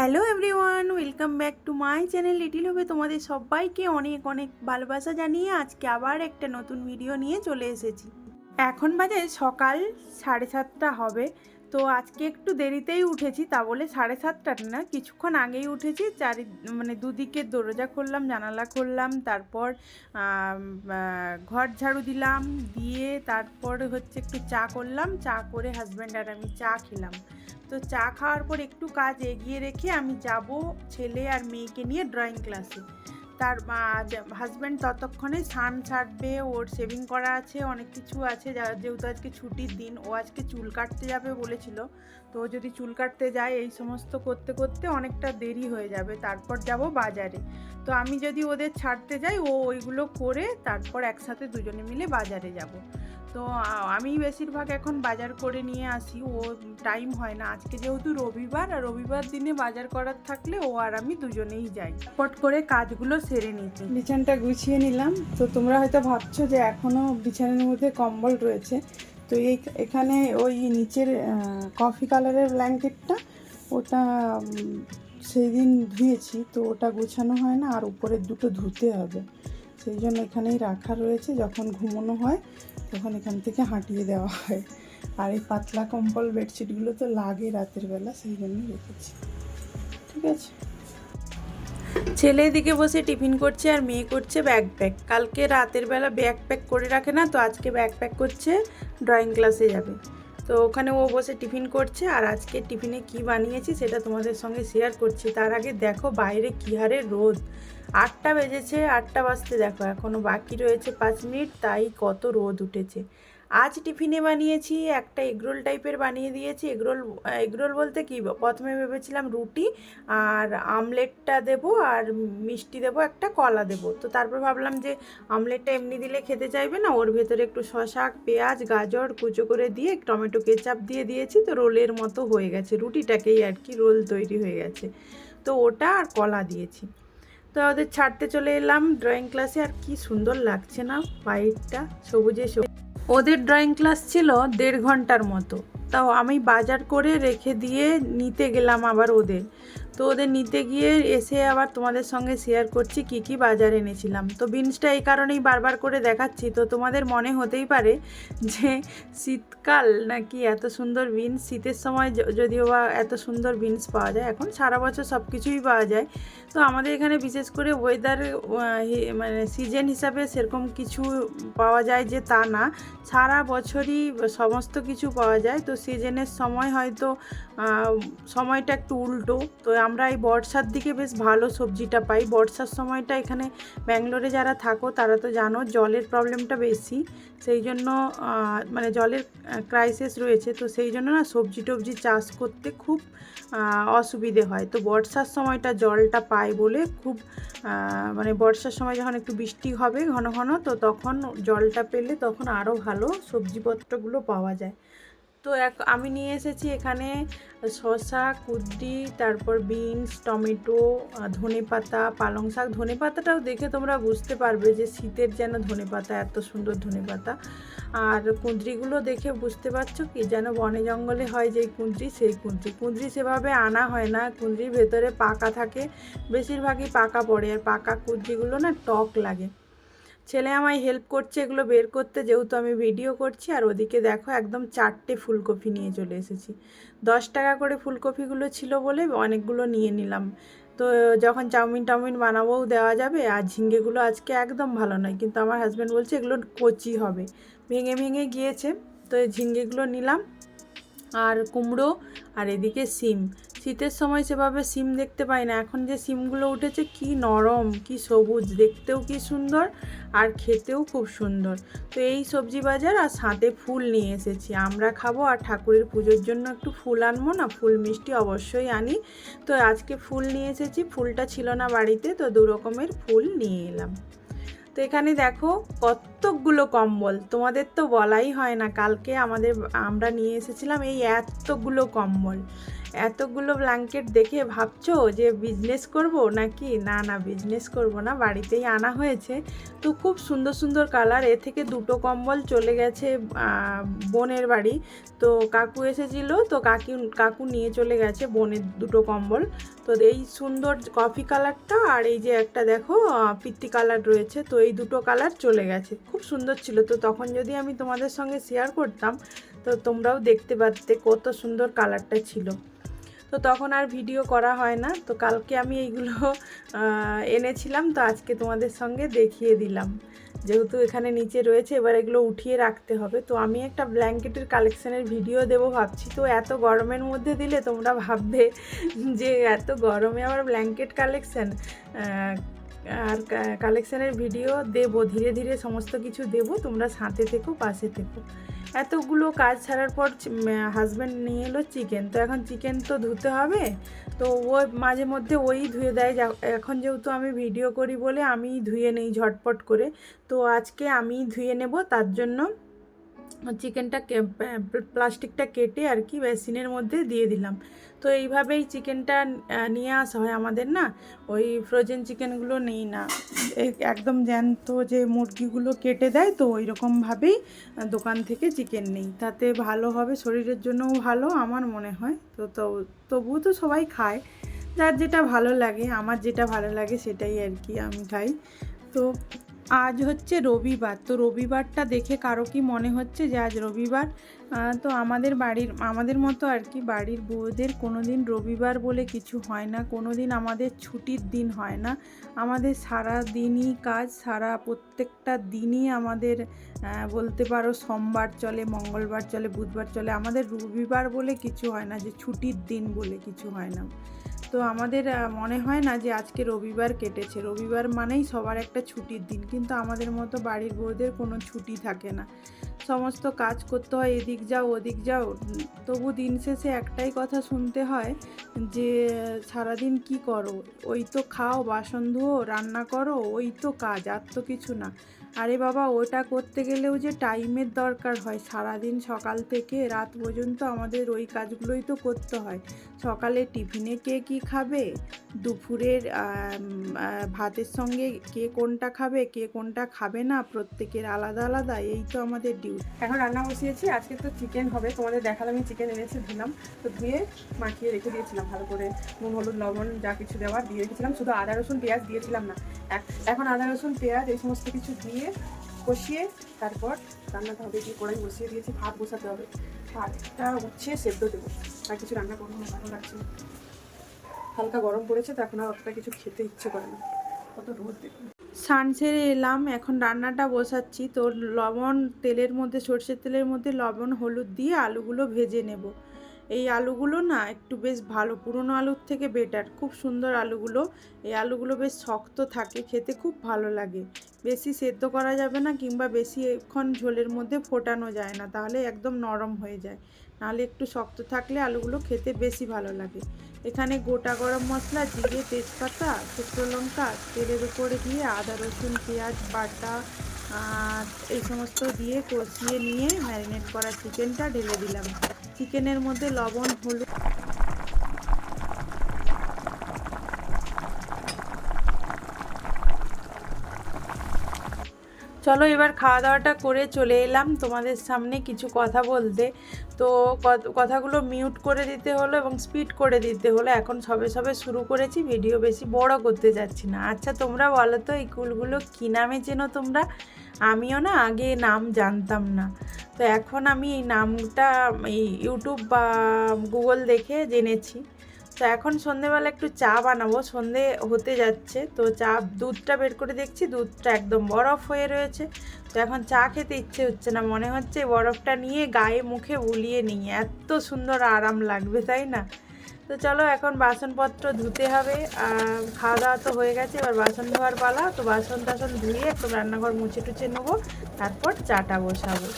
Hello everyone, welcome back to my channel little হবে। তোমাদের সবাইকে অনেক অনেক ভালোবাসা জানিয়ে আজকে আবার একটা নতুন ভিডিও নিয়ে চলে এসেছি। এখন বাজে সকাল সাড়ে সাতটা হবে। তো আজকে একটু দেরিতেই উঠেছি, তা বলে সাড়ে সাতটা না, কিছুক্ষণ আগেই উঠেছি, চারি মানে দুদিকে দরজা খুললাম, জানালা খুললাম, তারপর ঘর ঝাড়ু দিলাম, দিয়ে তারপর হচ্ছে একটু চা করলাম, চা করে হাজব্যান্ড আর আমি চা খেলাম। তো চা খাওয়ার পর একটু কাজ এগিয়ে রেখে আমি যাব ছেলে আর মেয়েকে নিয়ে ড্রয়িং ক্লাসে তার হাজব্যান্ড ততক্ষণে স্নান ছাড়বে, ওর শেভিং করা আছে, অনেক কিছু আছে। যেহেতু আজকে ছুটির দিন, ও আজকে চুল কাটতে যাবে বলেছিল। তো যদি চুল কাটতে যায়, এই সমস্ত করতে করতে অনেকটা দেরি হয়ে যাবে। তারপর যাব বাজারে। তো আমি যদি ওদের ছাড়তে যাই, ও ওইগুলো করে তারপর একসাথে দুজনে মিলে বাজারে যাব। তো আমি বেশিরভাগ এখন বাজার করে নিয়ে আসি, ও টাইম হয় না। আজকে যেহেতু রবিবার, আর রবিবার দিনে বাজার করার থাকলে ও আর আমি দুজনেই যাই। পট করে কাজগুলো সেরে নিতে বিছানটা গুছিয়ে নিলাম। তো তোমরা হয়তো ভাবছ যে এখনও বিছানার মধ্যে কম্বল রয়েছে। তো এই এখানে ওই নিচের কফি কালারের ব্ল্যাঙ্কেটটা ওটা সেই দিন ধুয়েছি। তো ওটা গোছানো হয় না, আর উপরের দুটো ধুতে হবে। সেই জন্য এখানেই রাখা রয়েছে, যখন ঘুমোনো হয়। তখন এখান থেকে হাঁটিয়ে দেওয়া হয়। আর এই পাতলা কম্বল বেডশিটগুলো তো লাগে রাতের বেলা, সেই জন্য রেখেছি। ঠিক আছে? ছেলে এদিকে বসে টিফিন করছে আর মেয়ে করছে ব্যাগ প্যাক কালকে রাতের বেলা ব্যাগ প্যাক করে রাখে না, তো আজকে ব্যাগ প্যাক করছে, ড্রয়িং ক্লাসে যাবে। তো ওখানে ও বসে টিফিন করছে আর আজকে টিফিনে কি বানিয়েছি সেটা তোমাদের সঙ্গে শেয়ার করছি। তার আগে দেখো বাইরে কী হারে রোদ। আটটা বেজেছে, আটটা বাজতে দেখো এখনও বাকি রয়েছে পাঁচ মিনিট, তাই কত রোদ উঠেছে। আজ টিফিনে বানিয়েছি, একটা এগরোল টাইপের বানিয়ে দিয়েছি। এগরোল এগরোল বলতে কি? প্রথমে ভেবেছিলাম রুটি আর আমলেটটা দেব আর মিষ্টি দেব, একটা কলা দেব। তো তারপর ভাবলাম যে আমলেটটা এমনি দিলে খেতে চাইবে না, ওর ভেতরে একটু শশা পেঁয়াজ, গাজর কুচো করে দিয়ে টমেটো, কেচাপ দিয়ে দিয়েছি। তো রোলের মতো হয়ে গেছে, রুটিটাকেই আর কি রোল তৈরি হয়ে গেছে। তো ওটা আর কলা দিয়েছি। তো ওদের ছাড়তে চলে এলাম, ড্রয়িং ক্লাসে, আর কি সুন্দর লাগছে না, হোয়াইটটা, সবুজে সবুজ। ওদের ড্রয়িং ক্লাস ছিল দেড় ঘণ্টার মতো। তাও আমি বাজার করে রেখে দিয়ে নিতে গেলাম আবার ওদের। তো ওদের নিতে গিয়ে এসে আবার তোমাদের সঙ্গে শেয়ার করছি কি কি বাজার এনেছিলাম। তো বিনসটা এই কারণেই বারবার করে দেখাচ্ছি। তো তোমাদের মনে হতেই পারে যে শীতকাল নাকি এত সুন্দর বিনস শীতের সময় যদিও বা এত সুন্দর বিনস পাওয়া যায়, এখন সারা বছর সব কিছুই পাওয়া যায়। তো আমাদের এখানে বিশেষ করে ওয়েদার মানে সিজন হিসাবে সেরকম কিছু পাওয়া যায় যে তা না। সারা বছরই সমস্ত কিছু পাওয়া যায়। তো সিজনের সময় হয়তো সময়টা একটু উল্টো। তো আমরা এই বর্ষার দিকে বেশ ভালো সবজিটা পাই। বর্ষার সময়টা এখানে ব্যাঙ্গালোরে যারা থাকো, তারা তো জানো জলের প্রবলেমটা বেশি। সেই জন্য মানে জলের ক্রাইসিস রয়েছে। তো সেই জন্য না সবজি টবজি চাষ করতে খুব অসুবিধে হয়। তো বর্ষার সময়টা জলটা পায় বলে খুব মানে বর্ষার সময় যখন একটু বৃষ্টি হবে ঘন ঘন, তো তখন জলটা পেলে তখন আরও ভালো সবজিপত্রগুলো পাওয়া যায়। তো এক, আমি নিয়ে এসেছি এখানে শসা কুদ্রি তারপর বিনস, টমেটো ধনে পাতা পালং শাক। ধনে পাতাটাও দেখে তোমরা বুঝতে পারবে যে শীতের যেন ধনে পাতা এত সুন্দর ধনে পাতা আর কুঁদরিগুলো দেখে বুঝতে পারছ কি যেন বনে জঙ্গলে হয় যেই কুঁদরি, সেই কুঁদরি। কুঁদরি সেভাবে আনা হয় না, কুঁদরির ভেতরে পাকা থাকে, বেশিরভাগই পাকা পড়ে। আর পাকা কুঁদরিগুলো না টক লাগে। ছেলে আমায় হেল্প করছে, এগুলো বের করতে যেহেতু আমি ভিডিও করছি, আর ওদিকে দেখো একদম চারটে ফুলকপি নিয়ে চলে এসেছি। দশ টাকা করে ফুলকপিগুলো ছিল বলে অনেকগুলো নিয়ে নিলাম। তো যখন চাউমিন টাউমিন বানাবোও দেওয়া যাবে, আর ঝিঙ্গেগুলো আজকে একদম ভালো নয়, কিন্তু আমার হাজব্যান্ড বলছে এগুলো কচি হবে। ভেঙে ভেঙে গিয়েছে, তো ঝিঙ্গেগুলো নিলাম, আর কুমড়ো, আর এদিকে সিম। শীতের সময় সেভাবে সিম দেখতে পাই না। এখন যে সিমগুলো উঠেছে, কি নরম, কি সবুজ, দেখতেও কি সুন্দর আর খেতেও খুব সুন্দর। তো এই সবজি বাজার আর সাথে ফুল নিয়ে এসেছি। আমরা খাব আর ঠাকুরের পুজোর জন্য একটু ফুল আনব না, ফুল মিষ্টি অবশ্যই আনি। তো আজকে ফুল নিয়ে এসেছি, ফুলটা ছিল না বাড়িতে, তো দু রকমের ফুল নিয়ে এলাম। তো এখানে দেখো কতগুলো কম্বল। তোমাদের তো বলাই হয় না, কালকে আমাদের আমরা নিয়ে এসেছিলাম এই এতগুলো কম্বল। এতগুলো ব্ল্যাঙ্কেট দেখে ভাবছ যে বিজনেস করব নাকি? না না বিজনেস করব না, বাড়িতেই আনা হয়েছে। তো খুব সুন্দর সুন্দর কালার এ থেকে দুটো কম্বল চলে গেছে বোনের বাড়ি। তো কাকু এসেছিল, তো কাকি, কাকু নিয়ে চলে গেছে বোনের দুটো কম্বল। তো এই সুন্দর কফি কালারটা আর এই যে একটা দেখো পিত্তি কালার রয়েছে। তো এই দুটো কালার চলে গেছে। খুব সুন্দর ছিল তো তখন যদি আমি তোমাদের সঙ্গে শেয়ার করতাম, তো তোমরাও দেখতে পারতে কত সুন্দর কালারটা ছিল। তো তখন আর ভিডিও করা হয় না, তো কালকে আমি এইগুলো এনেছিলাম, তো আজকে তোমাদের সঙ্গে দেখিয়ে দিলাম। যেহেতু এখানে নিচে রয়েছে, এবার এগুলো উঠিয়ে রাখতে হবে। তো আমি একটা ব্ল্যাঙ্কেটের কালেকশানের ভিডিও দেবো ভাবছি। তো এত গরমের মধ্যে দিলে তোমরা ভাববে যে এত গরমে আবার ব্ল্যাঙ্কেট কালেকশন আর কালেকশানের ভিডিও দেব, ধীরে ধীরে সমস্ত কিছু দেব, তোমরা সাথে থেকো, পাশে থেকো। এতগুলো কাজ ছাড়ার পর হাজব্যান্ড নিয়ে এলো চিকেন তো এখন চিকেন তো ধুতে হবে, তো ও মাঝে মধ্যে ওই ধুয়ে দেয়। এখন যেহেতু আমি ভিডিও করি বলে আমি ধুয়ে নেই ঝটপট করে, তো আজকে আমি ধুয়ে নেব, তার জন্য চিকেনটা প্লাস্টিকটা কেটে আর কি বেসিনের মধ্যে দিয়ে দিলাম। তো এইভাবেই চিকেনটা নিয়ে আসা হয় আমাদের না। ওই ফ্রোজেন চিকেনগুলো নেই না। একদম জ্যান্ত যে মুরগিগুলো কেটে দেয়, তো ওই রকমভাবেই দোকান থেকে চিকেন নেই। তাতে ভালো হবে, শরীরের জন্যও ভালো, আমার মনে হয়। তো, তবুও তো সবাই খায়। যার যেটা ভালো লাগে, আমার যেটা ভালো লাগে সেটাই আর কি আমি খাই। তো আজ হচ্ছে রবিবার, তো রবিবারটা দেখে কারও কি মনে হচ্ছে যে আজ রবিবার? তো আমাদের বাড়ির, আমাদের মতো আর কি বাড়ির বউদের কোনো দিন রবিবার বলে কিছু হয় না কোনো দিন আমাদের ছুটির দিন হয় না। আমাদের সারা দিনই কাজ, সারা প্রত্যেকটা দিনই আমাদের বলতে পারো সোমবার চলে, মঙ্গলবার চলে, বুধবার চলে, আমাদের রবিবার বলে কিছু হয় না, যে ছুটির দিন বলে কিছু হয় না। তো আমাদের মনে হয় না যে আজকে রবিবার কেটেছে। রবিবার মানেই সবার একটা ছুটির দিন, কিন্তু আমাদের মতো বাড়ির বউদের কোনো ছুটি থাকে না। সমস্ত কাজ করতে হয়, এদিক যাও, ওদিক যাও। তবু দিন শেষে একটাই কথা শুনতে হয় যে, সারাদিন কি করো? ওই তো খাও, বাসন ধুও রান্না করো, ওই তো কাজ, আর তো কিছু না। আরে বাবা, ওটা করতে গেলেও যে টাইমের দরকার হয়। সারাদিন সকাল থেকে রাত পর্যন্ত আমাদের ওই কাজগুলোই তো করতে হয়। সকালে টিফিনে কে কি খাবে? দুপুরের ভাতের সঙ্গে কে কোনটা খাবে, কে কোনটা খাবে না, প্রত্যেকের আলাদা আলাদা, এই তো আমাদের ডিউটি এখন রান্না বসিয়েছি, আজকে তো চিকেন হবে, তোমাদের দেখালাম, আমি চিকেন এনেছি, ধুলাম, তো ধুয়ে মাখিয়ে রেখে দিয়েছিলাম ভালো করে। নুন, হলুদ, লবণ, যা কিছু দেওয়ার দিয়ে রেখেছিলাম, শুধু আদা, রসুন, পেঁয়াজ দিয়েছিলাম না। এখন আদা, রসুন, পেঁয়াজ, এই সমস্ত কিছু দিয়ে কষিয়ে তারপর রান্নাটা হবে। দিয়ে কড়াই বসিয়ে দিয়েছি, ভাত বসাতে হবে। ভাতটা উঠিয়ে সেদ্ধ দেবো। আর কিছু রান্না করব না, ভালো লাগছে। হালকা গরম পড়েছে, তো এখন আর অতটা কিছু খেতে ইচ্ছে করে না। কত রোদ দেখুন স্নান সেরে এলাম, এখন রান্নাটা বসাচ্ছি। তো লবণ, তেলের মধ্যে, সর্ষের তেলের মধ্যে লবণ, হলুদ দিয়ে আলুগুলো ভেজে নেব। এই আলুগুলো না একটু বেশ ভালো, পুরনো আলুর থেকে বেটার খুব সুন্দর আলুগুলো। এই আলুগুলো বেশ শক্ত থাকে, খেতে খুব ভালো লাগে। বেশি সেদ্ধ করা যাবে না কিংবা বেশি বেশিক্ষণ ঝোলের মধ্যে ফোটানো যায় না, তাহলে একদম নরম হয়ে যায়। নাহলে একটু শক্ত থাকলে আলুগুলো খেতে বেশি ভালো লাগে। এখানে গোটা গরম মশলা, জিরে, তেজপাতা, শুকনো লঙ্কা, তেলের উপরে দিয়ে আদা, রসুন, পেঁয়াজ, বাটা এই সমস্ত দিয়ে কষিয়ে নিয়ে ম্যারিনেট করা চিকেনটা ঢেলে দিলাম। চিকেনের মধ্যে লবণ, হলুদ চলো এবার খাওয়া দাওয়াটা করে চলে এলাম তোমাদের সামনে কিছু কথা বলতে। তো কথাগুলো মিউট করে দিতে হলো এবং স্পিড করে দিতে হলো। এখন সবে সবে শুরু করেছি ভিডিও বেশি বড় করতে যাচ্ছি না। আচ্ছা তোমরা বলো তো, এই কুলগুলো কী নামে চেনো তোমরা? আমিও না আগে নাম জানতাম না। তো এখন আমি এই নামটা, এই ইউটিউব বা গুগল দেখে জেনেছি। তো এখন সন্ধেবেলা একটু চা বানাবো। সন্ধে হতে যাচ্ছে, তো চা দুধটা বের করে দেখছি, দুধটা একদম বরফ হয়ে রয়েছে। তো এখন চা খেতে ইচ্ছে হচ্ছে না, মনে হচ্ছে বরফটা নিয়ে গায়ে মুখে বুলিয়ে নিই। এত সুন্দর আরাম লাগবে, তাই না? তো চলো এখন বাসনপত্র ধুতে হবে। খাওয়া দাওয়া তো হয়ে গেছে, এবার বাসন ধোয়ার পালা। তো বাসন টাসন ধুয়ে একটু রান্নাঘর মুছে টুছে নেব, তারপর চাটা বসাবো।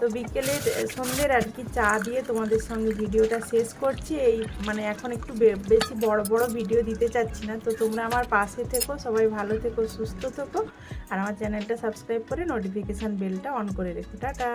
তো বিকেলের সন্ধ্যের আর কি চা দিয়ে তোমাদের সঙ্গে ভিডিওটা শেষ করছি। এই মানে এখন একটু বেশি বড় বড় ভিডিও দিতে চাচ্ছি না। তো তোমরা আমার পাশে থেকো, সবাই ভালো থেকো, সুস্থ থেকো। আর আমার চ্যানেলটা সাবস্ক্রাইব করে নোটিফিকেশান বেলটা অন করে রেখো। টাটা!